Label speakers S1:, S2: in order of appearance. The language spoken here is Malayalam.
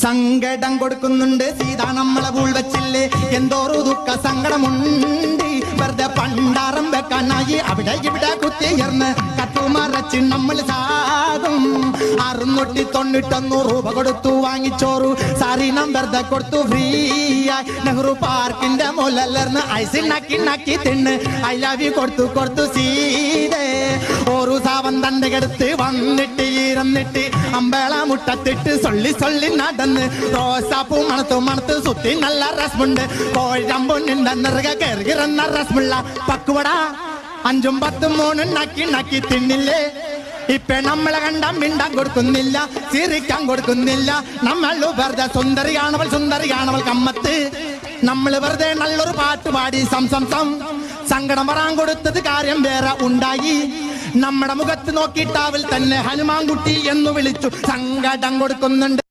S1: സങ്കടം കൊടുക്കുന്നുണ്ട്. സീത നമ്മളെ പൂൾ വെച്ചില്ലേ? എന്തോരു ദുഃഖ സങ്കടമുണ്ട്. വെറുതെ പണ്ടാറം വെക്കാനായി അവിടെ ഇവിടെ കുത്തിയർന്ന് കത്തുമറച്ച് നമ്മൾ സാകും. അറുന്നൂറ്റി തൊണ്ണൂറ്റൊന്ന് രൂപ കൊടുത്തു വാങ്ങിച്ചോറു. സാരീനം വെറുതെ കൊടുത്തു ഫ്രീ ആയി നെഹ്റു പാർക്കിന്റെ മുലല്ലർന്ന് ഐസ് നക്കി നക്കി തിന്ന്. ഐ ലവ് യു കൊടുത്തു കൊടുത്തു സീതേ. അടുത്ത് വന്നിട്ട് ഈരന്നിട്ട് അമ്പേള മുട്ടത്തിട്ട് സൊള്ളി സൊള്ളി നടന്ന്. റോസാപ്പൂ മണത്തു മണത്ത് സുത്തി നല്ല രസമുണ്ട്. കോഴമ്പൊന്നിന്റെ നിറക കയറുകിറന്ന രസമുള്ള പക്കുവട. അഞ്ചും പത്തും മൂന്നും നക്കി നക്കി തിന്നില്ലേ? ഇപ്പൊ നമ്മളെ കണ്ട മിണ്ടാൻ കൊടുക്കുന്നില്ല ചിരിക്കാൻ കൊടുക്കുന്നില്ല. നമ്മൾ വെറുതെ സുന്ദരിയാണവൾ സുന്ദരിയാണവൾ കമ്മത്ത്. നമ്മൾ വെറുതെ നല്ലൊരു പാട്ട് പാടി സം സം സം. സങ്കടം വരാൻ കൊടുത്തത് കാര്യം വേറെ ഉണ്ടായി. നമ്മുടെ മുഖത്ത് നോക്കിയിട്ടാവിൽ തന്നെ ഹനുമാൻകുട്ടി എന്ന് വിളിച്ചു. സങ്കടം കൊടുക്കുന്നുണ്ട്